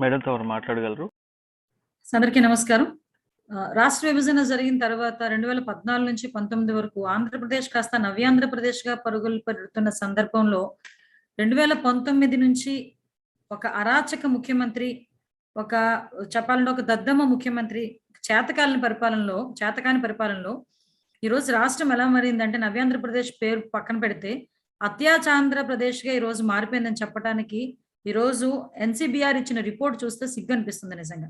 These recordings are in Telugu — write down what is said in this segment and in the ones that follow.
మేడంతో ఎవరు మాట్లాడగలరు. అందరికీ నమస్కారం. రాష్ట్ర విభజన జరిగిన తర్వాత రెండు వేల పద్నాలుగు నుంచి పంతొమ్మిది వరకు ఆంధ్రప్రదేశ్ కాస్త నవ్యాంధ్రప్రదేశ్గా పరుగులు పెడుతున్న సందర్భంలో రెండు వేల పంతొమ్మిది నుంచి ఒక అరాచక ముఖ్యమంత్రి ఒక చెప్పాలంటే ఒక దద్దమ్మ ముఖ్యమంత్రి చేతకాలని పరిపాలనలో చేతకాని పరిపాలనలో ఈరోజు రాష్ట్రం ఎలా మారిందంటే నవ్యాంధ్రప్రదేశ్ పేరు పక్కన పెడితే అత్యాచాంధ్రప్రదేశ్గా ఈరోజు మారిపోయిందని చెప్పడానికి ఈరోజు ఎన్సీబీఆర్ ఇచ్చిన రిపోర్ట్ చూస్తే సిగ్గు అనిపిస్తుంది నిజంగా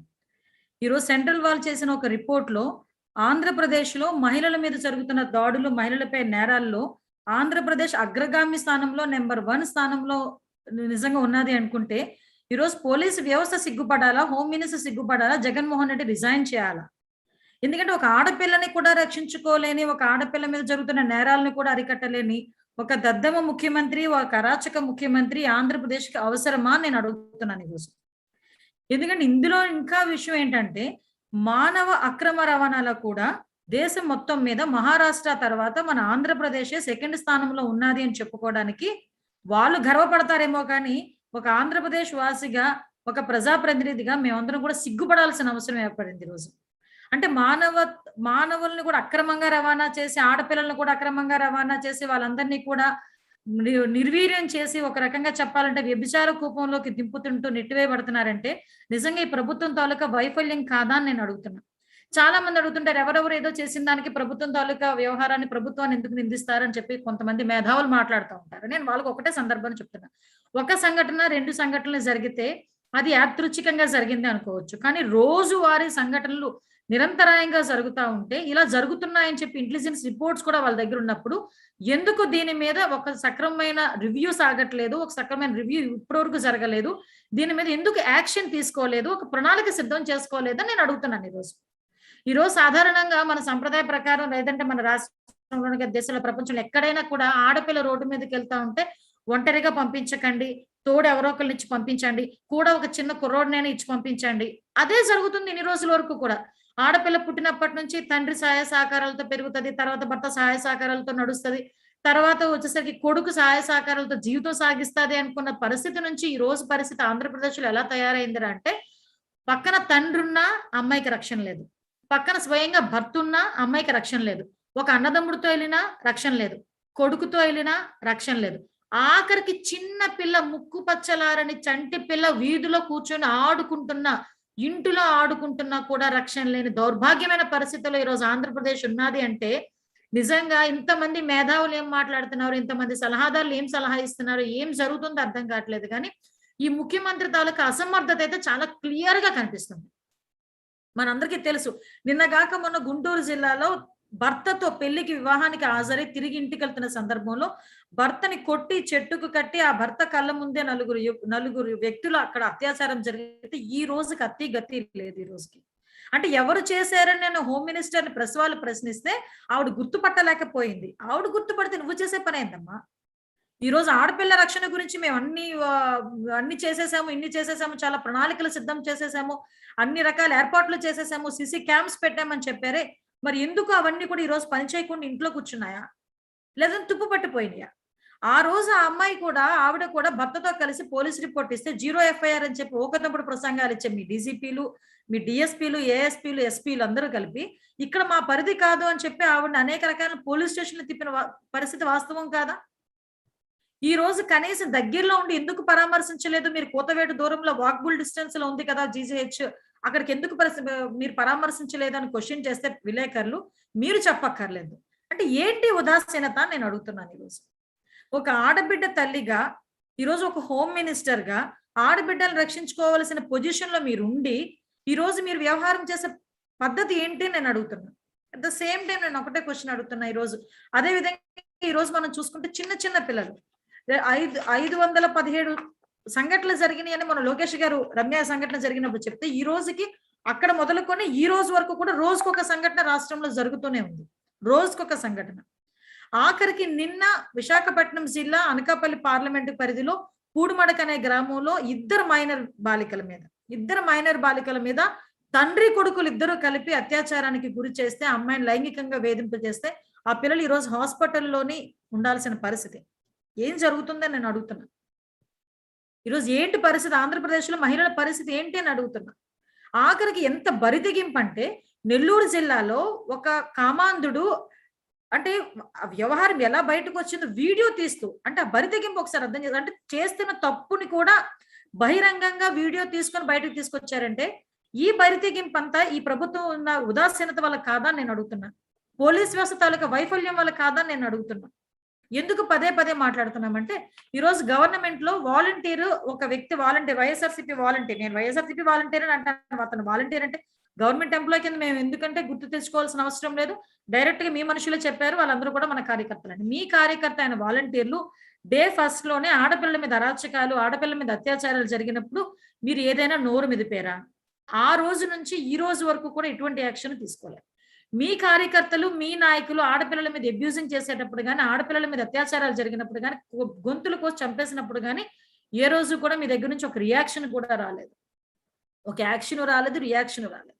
ఈరోజు సెంట్రల్ వాళ్ళు చేసిన ఒక రిపోర్ట్లో ఆంధ్రప్రదేశ్లో మహిళల మీద జరుగుతున్న దాడులు మహిళలపై నేరాల్లో ఆంధ్రప్రదేశ్ అగ్రగామి స్థానంలో నెంబర్ వన్ స్థానంలో నిజంగా ఉన్నది అనుకుంటే ఈరోజు పోలీసు వ్యవస్థ సిగ్గుపడాలా? హోమ్ మినిస్టర్ సిగ్గుపడాలా? జగన్మోహన్ రెడ్డి రిజైన్ చేయాలా? ఎందుకంటే ఒక ఆడపిల్లని కూడా రక్షించుకోలేని ఒక ఆడపిల్ల మీద జరుగుతున్న నేరాలను కూడా అరికట్టలేని ఒక దద్దమ ముఖ్యమంత్రి ఒక అరాచక ముఖ్యమంత్రి ఆంధ్రప్రదేశ్కి అవసరమా నేను అడుగుతున్నాను ఈరోజు. ఎందుకంటే ఇందులో ఇంకా విషయం ఏంటంటే మానవ అక్రమ రవాణాలో కూడా దేశం మొత్తం మీద మహారాష్ట్ర తర్వాత మన ఆంధ్రప్రదేశ్ సెకండ్ స్థానంలో ఉన్నది అని చెప్పుకోవడానికి వాళ్ళు గర్వపడతారేమో కానీ ఒక ఆంధ్రప్రదేశ్ వాసిగా ఒక ప్రజాప్రతినిధిగా మేమందరం కూడా సిగ్గుపడాల్సిన అవసరం ఏర్పడింది ఈరోజు. అంటే మానవ మానవుల్ని కూడా అక్రమంగా రవాణా చేసి ఆడపిల్లల్ని కూడా అక్రమంగా రవాణా చేసి వాళ్ళందరినీ కూడా ని- నిర్వీర్యం చేసి ఒక రకంగా చెప్పాలంటే వ్యభిచార కూపంలోకి దింపుతుంటూ నెట్టివేయబడుతున్నారంటే నిజంగా ఈ ప్రభుత్వం తాలూకా వైఫల్యం కాదా అని నేను అడుగుతున్నా. చాలా మంది అడుగుతుంటారు ఎవరెవరు ఏదో చేసిన దానికి ప్రభుత్వం తాలూకా వ్యవహారాన్ని ప్రభుత్వాన్ని ఎందుకు నిందిస్తారని చెప్పి కొంతమంది మేధావులు మాట్లాడుతూ ఉంటారు. నేను వాళ్ళకి ఒకటే సందర్భం చెప్తున్నా. ఒక సంఘటన రెండు సంఘటనలు జరిగితే అది యాదృచ్ఛికంగా జరిగింది అనుకోవచ్చు. కానీ రోజువారీ సంఘటనలు నిరంతరాయంగా జరుగుతూ ఉంటే ఇలా జరుగుతున్నాయని చెప్పి ఇంటెలిజెన్స్ రిపోర్ట్స్ కూడా వాళ్ళ దగ్గర ఉన్నప్పుడు ఎందుకు దీని మీద ఒక సక్రమమైన రివ్యూ సాగట్లేదు ఒక సక్రమైన రివ్యూ ఇప్పటివరకు జరగలేదు దీని మీద ఎందుకు యాక్షన్ తీసుకోలేదు ఒక ప్రణాళిక సిద్ధం చేసుకోలేదని నేను అడుగుతున్నాను ఈరోజు ఈరోజు సాధారణంగా మన సంప్రదాయ ప్రకారం లేదంటే మన రాష్ట్రంలో దేశంలో ప్రపంచంలో ఎక్కడైనా కూడా ఆడపిల్ల రోడ్డు మీదకి వెళ్తా ఉంటే ఒంటరిగా పంపించకండి తోడు ఎవరో ఒకరిని ఇచ్చి పంపించండి కూడా ఒక చిన్న కుర్రోడినైనా ఇచ్చి పంపించండి. అదే జరుగుతుంది ఇన్ని రోజుల వరకు కూడా. ఆడపిల్ల పుట్టినప్పటి నుంచి తండ్రి సహాయ సహకారాలతో పెరుగుతుంది తర్వాత భర్త సహాయ సహకారాలతో నడుస్తుంది తర్వాత వచ్చేసరికి కొడుకు సహాయ సహకారాలతో జీవితం సాగిస్తుంది అనుకున్న పరిస్థితి నుంచి ఈ రోజు పరిస్థితి ఆంధ్రప్రదేశ్లో ఎలా తయారైంది అంటే పక్కన తండ్రి ఉన్నా అమ్మాయికి రక్షణ లేదు. పక్కన స్వయంగా భర్త ఉన్నా అమ్మాయికి రక్షణ లేదు. ఒక అన్నదమ్ముడితో వెళ్ళినా రక్షణ లేదు. కొడుకుతో వెళ్ళినా రక్షణ లేదు. ఆఖరికి చిన్న పిల్ల ముక్కు పచ్చలారని చంటి పిల్ల వీధిలో కూర్చొని ఆడుకుంటున్న ఇంటిలో ఆడుకుంటున్నా కూడా రక్షణ లేని దౌర్భాగ్యమైన పరిస్థితుల్లో ఈరోజు ఆంధ్రప్రదేశ్ ఉన్నది అంటే నిజంగా ఇంతమంది మేధావులు ఏం మాట్లాడుతున్నారు? ఇంతమంది సలహాదారులు ఏం సలహా ఇస్తున్నారు? ఏం జరుగుతుందో అర్థం కావట్లేదు. కానీ ఈ ముఖ్యమంత్రి తాలూకా అసమర్థత అయితే చాలా క్లియర్గా కనిపిస్తుంది. మనందరికీ తెలుసు. నిన్నగాక మొన్న గుంటూరు జిల్లాలో భర్తతో పెళ్ళికి వివాహానికి హాజరై తిరిగి ఇంటికి వెళ్తున్న సందర్భంలో భర్తని కొట్టి చెట్టుకు కట్టి ఆ భర్త కళ్ళ ముందే నలుగురు నలుగురు వ్యక్తులు అక్కడ అత్యాచారం జరిగితే ఈ రోజుకి అతి గతి లేదు ఈ రోజుకి. అంటే ఎవరు చేశారని నేను హోమ్ మినిస్టర్ని ప్రెస్ వాళ్ళు ప్రశ్నిస్తే ఆవిడ గుర్తుపట్టలేకపోయింది. ఆవిడ గుర్తుపడితే నువ్వు చేసే పని ఏందమ్మా? ఈ రోజు ఆడపిల్ల రక్షణ గురించి మేము అన్ని అన్ని చేసేసాము ఇన్ని చేసేసాము చాలా ప్రణాళికలు సిద్ధం చేసేసాము అన్ని రకాల ఏర్పాట్లు చేసేసాము సిసి క్యాంప్స్ పెట్టామని చెప్పారే. మరి ఎందుకు అవన్నీ కూడా ఈ రోజు పని చేయకుండా ఇంట్లో కూర్చున్నాయా? లేదంటే తుప్పు పట్టిపోయినాయా? ఆ రోజు ఆ అమ్మాయి కూడా ఆవిడ కూడా భర్తతో కలిసి పోలీస్ రిపోర్ట్ ఇస్తే జీరో ఎఫ్ఐఆర్ అని చెప్పి ఒకతప్పుడు ప్రసంగాలు ఇచ్చే మీ డీజీపీలు మీ డిఎస్పీలు ఏఎస్పీలు ఎస్పీలు అందరూ కలిపి ఇక్కడ మా పరిధి కాదు అని చెప్పి ఆవిడ అనేక రకాల పోలీస్ స్టేషన్లు తిప్పిన పరిస్థితి వాస్తవం కాదా? ఈ రోజు కనీసం దగ్గరలో ఉండి ఎందుకు పరామర్శించలేదు? మీరు కోతవేటు దూరంలో వాక్బుల్ డిస్టెన్స్లో ఉంది కదా జీజీహెచ్ అక్కడికి ఎందుకు మీరు పరామర్శించలేదు అని క్వశ్చన్ చేస్తే విలేకరులు మీరు చెప్పక్కర్లేదు. అంటే ఏంటి ఉదాసీనత నేను అడుగుతున్నాను ఈరోజు. ఒక ఆడబిడ్డ తల్లిగా ఈరోజు ఒక హోమ్ మినిస్టర్గా ఆడబిడ్డలు రక్షించుకోవాల్సిన పొజిషన్లో మీరు ఉండి ఈ రోజు మీరు వ్యవహారం చేసే పద్ధతి ఏంటి అని నేను అడుగుతున్నాను. అట్ ద సేమ్ టైం నేను ఒకటే క్వశ్చన్ అడుగుతున్నా ఈ రోజు అదే విధంగా ఈ రోజు మనం చూసుకుంటే చిన్న చిన్న పిల్లలు. ఐదు ఐదు వందల పదిహేడు సంఘటనలు జరిగినాయి అని మన లోకేష్ గారు రమ్య సంఘటన జరిగినప్పుడు చెప్తే ఈ రోజుకి అక్కడ మొదలుకొని ఈ రోజు వరకు కూడా రోజుకొక సంఘటన రాష్ట్రంలో జరుగుతూనే ఉంది. రోజుకొక సంఘటన. ఆఖరికి నిన్న విశాఖపట్నం జిల్లా అనకాపల్లి పార్లమెంటు పరిధిలో పూడుమడక అనే గ్రామంలో ఇద్దరు మైనర్ బాలికల మీద ఇద్దరు మైనర్ బాలికల మీద తండ్రి కొడుకులు ఇద్దరు కలిపి అత్యాచారానికి గురి చేస్తే అమ్మాయిని లైంగికంగా వేధింపు చేస్తే ఆ పిల్లలు ఈ రోజు హాస్పిటల్లోని ఉండాల్సిన పరిస్థితి. ఏం జరుగుతుందని నేను అడుగుతున్నాను ఈరోజు ఏంటి పరిస్థితి? ఆంధ్రప్రదేశ్లో మహిళల పరిస్థితి ఏంటి అని అడుగుతున్నా. ఆఖరికి ఎంత బరితెగింపు అంటే నెల్లూరు జిల్లాలో ఒక కామాంధుడు అంటే వ్యవహారం ఎలా బయటకు వచ్చిందో వీడియో తీస్తూ అంటే ఆ బరితెగింపు ఒకసారి అర్థం చేయాలి అంటే చేస్తున్న తప్పుని కూడా బహిరంగంగా వీడియో తీసుకొని బయటకు తీసుకొచ్చారంటే ఈ బరితెగింపు అంతా ఈ ప్రభుత్వం ఉన్న ఉదాసీనత వల్ల కాదా అని నేను అడుగుతున్నా. పోలీస్ వ్యవస్థ తాలూకా వైఫల్యం వల్ల కాదా అని నేను అడుగుతున్నా. ఎందుకు పదే పదే మాట్లాడుతున్నామంటే ఈరోజు గవర్నమెంట్లో వాలంటీర్ ఒక వ్యక్తి వాలంటీర్ వైఎస్ఆర్సీపీ వాలంటీర్ నేను వైఎస్ఆర్సీపీ వాలంటీర్ అని అంటాను అతను వాలంటీర్ అంటే గవర్నమెంట్ ఎంప్లాయ్ కింద మేము ఎందుకంటే గుర్తు తెచ్చుకోవాల్సిన అవసరం లేదు. డైరెక్ట్గా మీ మనుషులే చెప్పారు. వాళ్ళందరూ కూడా మన కార్యకర్తలు అండి. మీ కార్యకర్త అయిన వాలంటీర్లు డే ఫస్ట్లోనే ఆడపిల్లల మీద అరాచకాలు ఆడపిల్లల మీద అత్యాచారాలు జరిగినప్పుడు మీరు ఏదైనా నోరు మెదిపారా? ఆ రోజు నుంచి ఈ రోజు వరకు కూడా ఎటువంటి యాక్షన్ తీసుకోలేదు. మీ కార్యకర్తలు మీ నాయకులు ఆడపిల్లల మీద అబ్యూజింగ్ చేసేటప్పుడు కానీ ఆడపిల్లల మీద అత్యాచారాలు జరిగినప్పుడు కానీ గొంతులు కోసి చంపేసినప్పుడు కానీ ఏ రోజు కూడా మీ దగ్గర నుంచి ఒక రియాక్షన్ కూడా రాలేదు. ఒక యాక్షన్ రాలేదు రియాక్షన్ రాలేదు.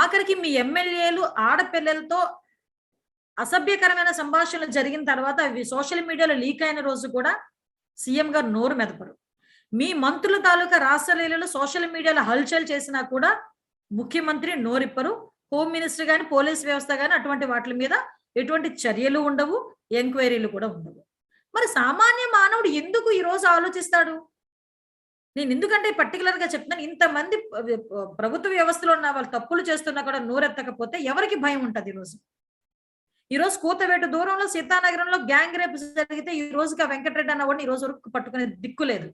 ఆఖరికి మీ ఎమ్మెల్యేలు ఆడపిల్లలతో అసభ్యకరమైన సంభాషణలు జరిగిన తర్వాత అవి సోషల్ మీడియాలో లీక్ అయిన రోజు కూడా సీఎం గారు నోరు మెదపరు. మీ మంత్రుల తాలూకా రాష్ట్రాలలో సోషల్ మీడియాలో హల్చల్ చేసినా కూడా ముఖ్యమంత్రి నోరిప్పరు. హోమ్ మినిస్టర్ కానీ పోలీస్ వ్యవస్థ కానీ అటువంటి వాటి మీద ఎటువంటి చర్యలు ఉండవు ఎంక్వైరీలు కూడా ఉండవు. మరి సామాన్య మానవుడు ఎందుకు ఈ రోజు ఆలోచిస్తాడు? నేను ఎందుకంటే పర్టికులర్గా చెప్తున్నాను ఇంతమంది ప్రభుత్వ వ్యవస్థలో ఉన్న వాళ్ళు తప్పులు చేస్తున్నా కూడా నోరెత్తకపోతే ఎవరికి భయం ఉంటది ఈరోజు ఈ రోజు దూరంలో సీతానగరంలో గ్యాంగ్ రేప్ జరిగితే ఈ రోజుగా వెంకటరెడ్డి అన్న ఈ రోజు వరకు పట్టుకునే దిక్కు లేదు.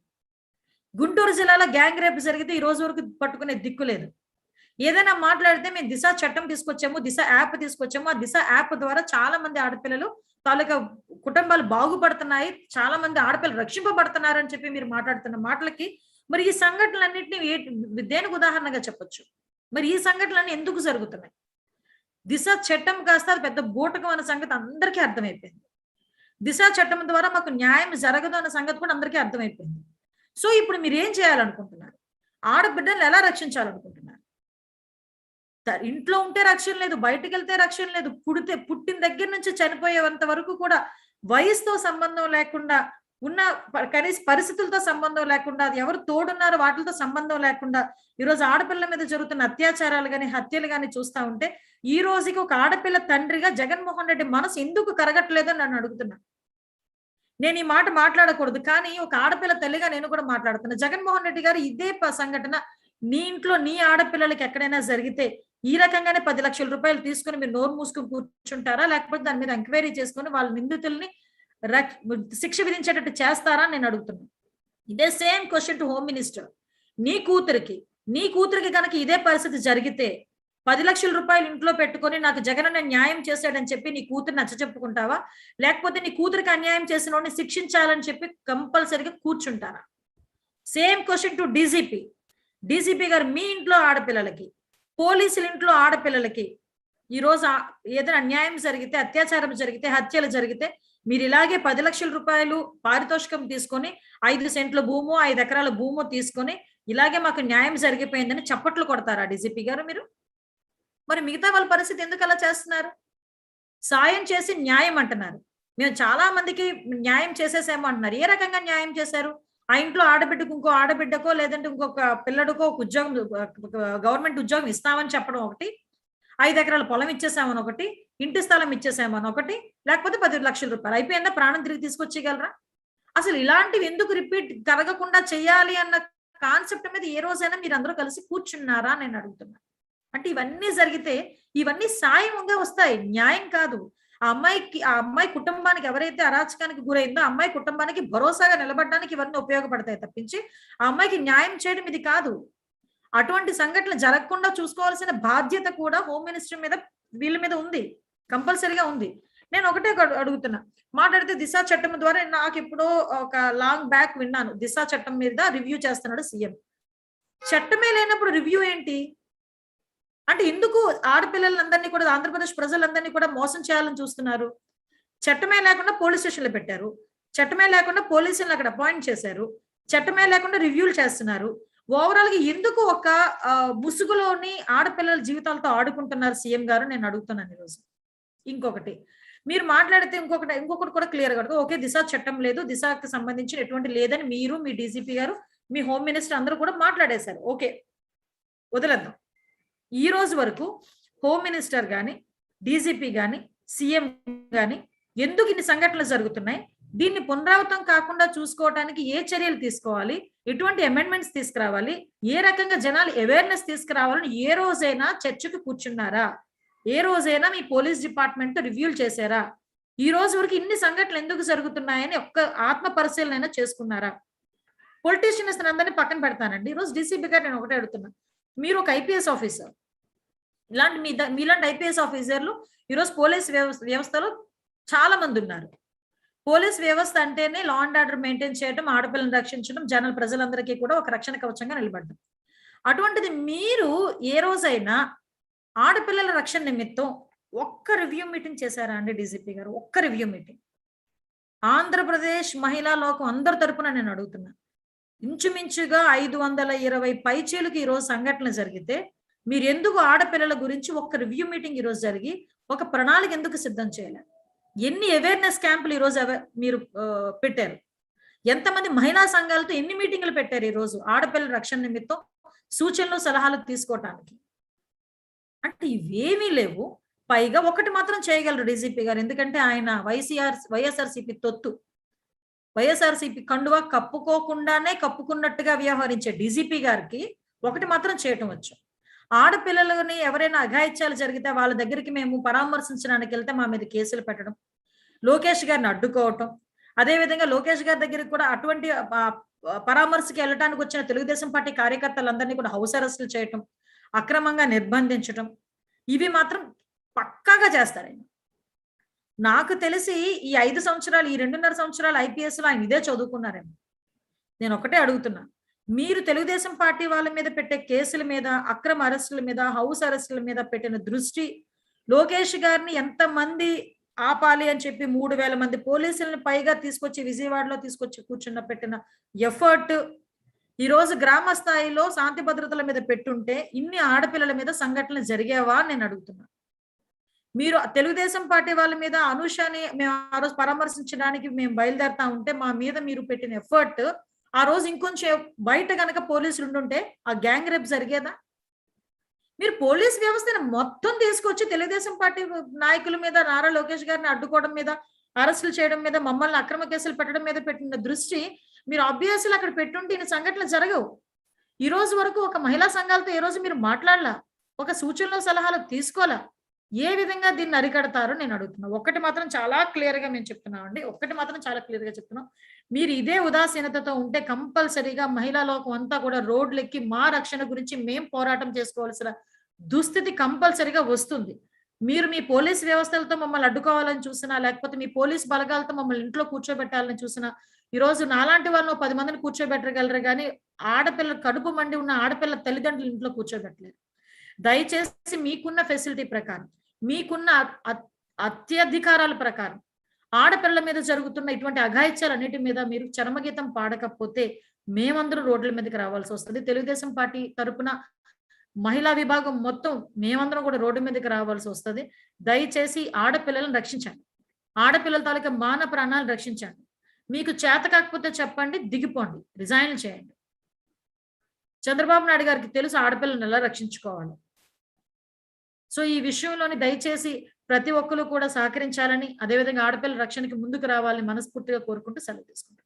గుంటూరు జిల్లాలో గ్యాంగ్ రేప్ జరిగితే ఈ రోజు వరకు పట్టుకునే దిక్కు లేదు. ఏదైనా మాట్లాడితే మేము దిశ చట్టం తీసుకొచ్చాము దిశ యాప్ తీసుకొచ్చాము. ఆ దిశ యాప్ ద్వారా చాలా మంది ఆడపిల్లలు తాలూకా కుటుంబాలు బాగుపడుతున్నాయి చాలా మంది ఆడపిల్లలు రక్షింపబడుతున్నారు అని చెప్పి మీరు మాట్లాడుతున్న మాటలకి మరి ఈ సంఘటనలన్నింటినీ దేనికి ఉదాహరణగా చెప్పొచ్చు? మరి ఈ సంఘటనలన్నీ ఎందుకు జరుగుతున్నాయి? దిశ చట్టం కాస్త అది పెద్ద బూటకం అన్న సంగతి అందరికీ అర్థమైపోయింది. దిశ చట్టం ద్వారా మాకు న్యాయం జరగదు అన్న సంగతి కూడా అందరికీ అర్థమైపోయింది. సో ఇప్పుడు మీరు ఏం చేయాలనుకుంటున్నారు? ఆడబిడ్డలు ఎలా రక్షించాలనుకుంటున్నారు? ఇంట్లో ఉంటే రక్షణ లేదు బయటకు వెళ్తే రక్షణ లేదు పుడితే పుట్టిన దగ్గర నుంచి చనిపోయేంత వరకు కూడా వయసుతో సంబంధం లేకుండా ఉన్న కనీస పరిస్థితులతో సంబంధం లేకుండా అది ఎవరు తోడున్నారో వాటితో సంబంధం లేకుండా ఈరోజు ఆడపిల్ల మీద జరుగుతున్న అత్యాచారాలు కానీ హత్యలు కానీ చూస్తా ఉంటే ఈ రోజుకి ఒక ఆడపిల్ల తండ్రిగా జగన్మోహన్ రెడ్డి మనసు ఎందుకు కరగట్లేదని నన్ను అడుగుతున్నా. నేను ఈ మాట మాట్లాడకూడదు కానీ ఒక ఆడపిల్ల తల్లిగా నేను కూడా మాట్లాడుతున్నా. జగన్మోహన్ రెడ్డి గారు ఇదే సంఘటన నీ ఇంట్లో నీ ఆడపిల్లలకి ఎక్కడైనా జరిగితే ఈ రకంగానే పది లక్షల రూపాయలు తీసుకుని మీరు నోరు మూసుకుని కూర్చుంటారా? లేకపోతే దాని మీద ఎంక్వైరీ చేసుకుని వాళ్ళ నిందితుల్ని శిక్ష విధించేటట్టు చేస్తారా నేను అడుగుతున్నాను. ఇదే same question to home minister. నీ కూతురికి నీ కూతురికి కనుక ఇదే పరిస్థితి జరిగితే పది లక్షల రూపాయలు ఇంట్లో పెట్టుకొని నాకు జగనన్న న్యాయం చేశాడని చెప్పి నీ కూతురు నచ్చ చెప్పుకుంటావా? లేకపోతే నీ కూతురికి అన్యాయం చేసిన వాడిని శిక్షించాలని చెప్పి కంపల్సరిగా కూర్చుంటారా? Same question to DGP. DCP గారు మీ ఇంట్లో ఆడపిల్లలకి పోలీసుల ఇంట్లో ఆడపిల్లలకి ఈరోజు ఏదైనా అన్యాయం జరిగితే అత్యాచారం జరిగితే హత్యలు జరిగితే మీరు ఇలాగే పది లక్షల రూపాయలు పారితోషికం తీసుకొని ఐదు సెంట్ల భూమో ఐదు ఎకరాల భూమో తీసుకొని ఇలాగే మాకు న్యాయం జరిగిపోయిందని చప్పట్లు కొడతారా డీజీపీ గారు మీరు? మరి మిగతా వాళ్ళ పరిస్థితి ఎందుకు అలా చేస్తున్నారు? సాయం చేసి న్యాయం అంటున్నారు. మేము చాలా మందికి న్యాయం చేసేసాము అంటున్నారు. ఏ రకంగా న్యాయం చేశారు? ఆ ఇంట్లో ఆడబిడ్డకు ఇంకో ఆడబిడ్డకో లేదంటే ఇంకొక పిల్లడికో ఒక ఉద్యోగం గవర్నమెంట్ ఉద్యోగం ఇస్తామని చెప్పడం ఒకటి. ఐదు ఎకరాల పొలం ఇచ్చేసామని ఒకటి ఇంటి స్థలం ఇచ్చేసామని ఒకటి లేకపోతే పది లక్షల రూపాయలు. అయిపోయిందా? ప్రాణం తిరిగి తీసుకొచ్చేయగలరా? అసలు ఇలాంటివి ఎందుకు రిపీట్ కరగకుండా చేయాలి అన్న కాన్సెప్ట్ మీద ఏ రోజైనా మీరు అందరూ కలిసి కూర్చున్నారా నేను అడుగుతున్నా. అంటే ఇవన్నీ జరిగితే ఇవన్నీ సాయంగా వస్తాయి. న్యాయం కాదు. ఆ అమ్మాయికి ఆ అమ్మాయి కుటుంబానికి ఎవరైతే అరాచకానికి గురైందో ఆ అమ్మాయి కుటుంబానికి భరోసాగా నిలబడడానికి ఇవన్నీ ఉపయోగపడతాయి తప్పించి ఆ అమ్మాయికి న్యాయం చేయడం ఇది కాదు. అటువంటి సంఘటనలు జరగకుండా చూసుకోవాల్సిన బాధ్యత కూడా హోమ్ మినిస్టర్ మీద వీళ్ళ మీద ఉంది. కంపల్సరీగా ఉంది. నేను ఒకటే అడుగుతున్నా. మాట్లాడితే దిశ చట్టం ద్వారా నాకు ఎప్పుడో ఒక లాంగ్ బ్యాక్ విన్నాను. దిశ చట్టం మీద రివ్యూ చేస్తున్నాడు సీఎం. చట్టమే లేనప్పుడు రివ్యూ ఏంటి? అంటే ఎందుకు ఆడపిల్లలందరినీ కూడా ఆంధ్రప్రదేశ్ ప్రజలందరినీ కూడా మోసం చేయాలని చూస్తున్నారు? చట్టమే లేకుండా పోలీస్ స్టేషన్లో పెట్టారు. చట్టమే లేకుండా పోలీసులను అక్కడ అపాయింట్ చేశారు. చట్టమే లేకుండా రివ్యూలు చేస్తున్నారు. ఓవరాల్గా ఎందుకు ఒక ముసుగులోని ఆడపిల్లల జీవితాలతో ఆడుకుంటున్నారు సీఎం గారు? నేను అడుగుతున్నాను ఈరోజు ఇంకొకటి మీరు మాట్లాడితే ఇంకొకటి ఇంకొకటి కూడా క్లియర్గా ఓకే దిశ చట్టం లేదు. దిశకి సంబంధించి ఎటువంటి లేదని మీరు మీ డీజీపీ గారు మీ హోమ్ మినిస్టర్ అందరూ కూడా మాట్లాడేశారు. ఓకే వదిలేద్దాం. ఈ రోజు వరకు హోమ్ మినిస్టర్ కానీ డీజీపీ గాని సీఎం కానీ ఎందుకు ఇన్ని సంఘటనలు జరుగుతున్నాయి? దీన్ని పునరావృతం కాకుండా చూసుకోవడానికి ఏ చర్యలు తీసుకోవాలి? ఎటువంటి అమెండ్మెంట్స్ తీసుకురావాలి? ఏ రకంగా జనాలు అవేర్నెస్ తీసుకురావాలని ఏ రోజైనా చర్చకు కూర్చున్నారా? ఏ రోజైనా మీ పోలీస్ డిపార్ట్మెంట్ రివ్యూలు చేశారా? ఈ రోజు వరకు ఇన్ని సంఘటనలు ఎందుకు జరుగుతున్నాయని ఒక్క ఆత్మ పరిశీలన చేసుకున్నారా? పొలిటీషియన్స్ అందరినీ పక్కన పెడతానండి. ఈ రోజు డీసీబీ గారు నేను ఒకటే అడుగుతున్నా. మీరు ఒక ఐపీఎస్ ఆఫీసర్. ఇలాంటి మీ మీలాంటి ఐపీఎస్ ఆఫీసర్లు ఈరోజు పోలీస్ వ్యవస్థ వ్యవస్థలో చాలా మంది ఉన్నారు. పోలీస్ వ్యవస్థ అంటేనే లా అండ్ ఆర్డర్ మెయింటైన్ చేయడం ఆడపిల్లని రక్షించడం జనరల్ ప్రజలందరికీ కూడా ఒక రక్షణ కవచంగా నిలబడ్డం అటువంటిది మీరు ఏ రోజైనా ఆడపిల్లల రక్షణ నిమిత్తం ఒక్క రివ్యూ మీటింగ్ చేశారా అండి డీజీపీ గారు? ఒక్క రివ్యూ మీటింగ్ ఆంధ్రప్రదేశ్ మహిళా లోకం అందరి తరపున నేను అడుగుతున్నాను ఇంచుమించుగా ఐదు వందల ఇరవై పైచీలకు ఈరోజు సంఘటనలు జరిగితే మీరు ఎందుకు ఆడపిల్లల గురించి ఒక్క రివ్యూ మీటింగ్ ఈరోజు జరిగి ఒక ప్రణాళిక ఎందుకు సిద్ధం చేయలేదు ఎన్ని అవేర్నెస్ క్యాంపులు ఈరోజు అవ- మీరు పెట్టారు? ఎంతమంది మహిళా సంఘాలతో ఎన్ని మీటింగ్లు పెట్టారు ఈరోజు ఆడపిల్లల రక్షణ నిమిత్తం? సూచనలు సలహాలు తీసుకోవటానికి. అంటే ఇవేమీ లేవు. పైగా ఒకటి మాత్రం చేయగలరు డీజీపీ గారు. ఎందుకంటే ఆయన వైసీఆర్ వైఎస్ఆర్సీపీ తొత్తు. వైఎస్ఆర్సీపీ కండువా కప్పుకోకుండానే కప్పుకున్నట్టుగా వ్యవహరించే డీజీపీ గారికి ఒకటి మాత్రం చేయటం వచ్చు. ఆడపిల్లలని ఎవరైనా అఘాయిత్యాలు జరిగితే వాళ్ళ దగ్గరికి మేము పరామర్శించడానికి వెళ్తే మా మీద కేసులు పెట్టడం లోకేష్ గారిని అడ్డుకోవటం. అదే విధంగా లోకేష్ గారి దగ్గరికి కూడా అటువంటి పరామర్శకి వెళ్ళటానికి వచ్చిన తెలుగుదేశం పార్టీ కార్యకర్తలందరినీ కూడా హౌస్ అరెస్టులు చేయటం అక్రమంగా నిర్బంధించటం ఇవి మాత్రం పక్కాగా చేస్తారు ఆయన నాకు తెలిసి ఈ ఐదు సంవత్సరాలు ఈ రెండున్నర సంవత్సరాలు ఐపీఎస్లో ఆయన ఇదే చదువుకున్నారేమో. నేను ఒకటే అడుగుతున్నా. మీరు తెలుగుదేశం పార్టీ వాళ్ళ మీద పెట్టే కేసుల మీద అక్రమ అరెస్టుల మీద హౌస్ అరెస్టుల మీద పెట్టిన దృష్టి లోకేష్ గారిని ఎంతమంది ఆపాలి అని చెప్పి మూడు వేల మంది పోలీసులను పైగా తీసుకొచ్చి విజయవాడలో తీసుకొచ్చి కూర్చున్న పెట్టిన ఎఫర్ట్ ఈ రోజు గ్రామ స్థాయిలో శాంతి భద్రతల మీద పెట్టుంటే ఇన్ని ఆడపిల్లల మీద సంఘటనలు జరిగేవా అని నేను అడుగుతున్నా. మీరు తెలుగుదేశం పార్టీ వాళ్ళ మీద అనుషని మేము ఆ రోజు పరామర్శించడానికి మేము బయలుదేరుతా ఉంటే మా మీద మీరు పెట్టిన ఎఫర్ట్ ఆ రోజు ఇంకొంచెం బయట గనక పోలీసులు ఉండుంటే ఆ గ్యాంగ్ రేప్ జరిగేదా? మీరు పోలీస్ వ్యవస్థను మొత్తం తీసుకొచ్చి తెలుగుదేశం పార్టీ నాయకుల మీద నారా లోకేష్ గారిని అడ్డుకోవడం మీద అరెస్టులు చేయడం మీద మమ్మల్ని అక్రమ కేసులు పెట్టడం మీద పెట్టిన దృష్టి మీరు అభ్యాసులు అక్కడ పెట్టుంటే ఈ సంఘటనలు జరగవు. ఈ రోజు వరకు ఒక మహిళా సంఘాలతో ఈ రోజు మీరు మాట్లాడలా? ఒక సూచనలు సలహాలు తీసుకోవాలా? ఏ విధంగా దీన్ని అరికడతారో నేను అడుగుతున్నా. ఒక్కటి మాత్రం చాలా క్లియర్గా మేము చెప్తున్నాం అండి ఒక్కటి మాత్రం చాలా క్లియర్గా చెప్తున్నాం. మీరు ఇదే ఉదాసీనతతో ఉంటే కంపల్సరీగా మహిళా లోకం అంతా కూడా రోడ్లెక్కి మా రక్షణ గురించి మేం పోరాటం చేసుకోవాల్సిన దుస్థితి కంపల్సరీగా వస్తుంది. మీరు మీ పోలీస్ వ్యవస్థలతో మమ్మల్ని అడ్డుకోవాలని చూసినా లేకపోతే మీ పోలీస్ బలగాలతో మమ్మల్ని ఇంట్లో కూర్చోబెట్టాలని చూసినా ఈ రోజు నాలాంటి వాళ్ళు పది మందిని కూర్చోబెట్టగలరు కానీ ఆడపిల్ల కడుపు మండి ఉన్న ఆడపిల్ల తల్లిదండ్రులు ఇంట్లో కూర్చోబెట్టలేరు. దయచేసి మీకున్న ఫెసిలిటీ ప్రకారం మీకున్న అత్యధికారాల ప్రకారం ఆడపిల్లల మీద జరుగుతున్న ఇటువంటి అఘాయిత్యాలన్నిటి మీద మీరు చరమగీతం పాడకపోతే మేమందరూ రోడ్ల మీదకి రావాల్సి వస్తుంది. తెలుగుదేశం పార్టీ తరపున మహిళా విభాగం మొత్తం మేమందరం కూడా రోడ్డు మీదకి రావాల్సి వస్తుంది. దయచేసి ఆడపిల్లలను రక్షించండి. ఆడపిల్లల తాలూకా మాన ప్రాణాలు రక్షించండి. మీకు చేత కాకపోతే చెప్పండి దిగిపోండి. రిజైన్ చేయండి. చంద్రబాబు నాయుడు గారికి తెలుసు ఆడపిల్లలను ఎలా రక్షించుకోవాలి. సో ఈ విషయంలోని దయచేసి ప్రతి ఒక్కరు కూడా సహకరించాలని అదేవిధంగా ఆడపిల్ల రక్షణకి ముందుకు రావాలని మనస్ఫూర్తిగా కోరుకుంటూ సెలవు తీసుకుంటాం